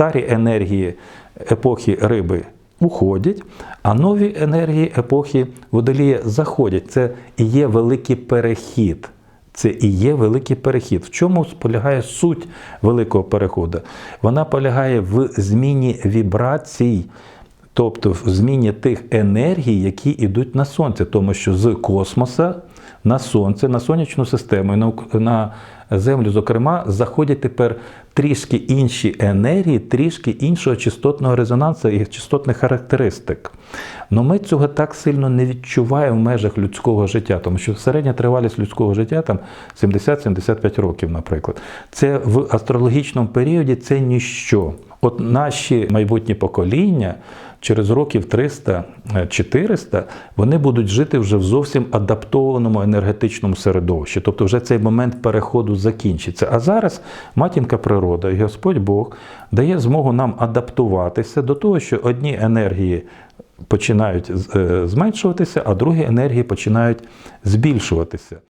старі енергії епохи риби уходять, а нові енергії епохи водолія заходять. Це і є великий перехід. Це і є великий перехід. В чому полягає суть великого переходу? Вона полягає в зміні вібрацій, тобто в зміні тих енергій, які йдуть на сонце, тому що з космоса на сонце, на сонячну систему, і на, землю, зокрема, заходять тепер трішки інші енергії, трішки іншого частотного резонансу і частотних характеристик. Но ми цього так сильно не відчуваємо в межах людського життя, тому що середня тривалість людського життя там 70-75 років, наприклад. Це в астрологічному періоді це ніщо. От наші майбутні покоління через років 300-400 вони будуть жити вже в зовсім адаптованому енергетичному середовищі. Тобто вже цей момент переходу закінчиться. А зараз матінка природа і Господь Бог дає змогу нам адаптуватися до того, що одні енергії починають е, зменшуватися, а другі енергії починають збільшуватися.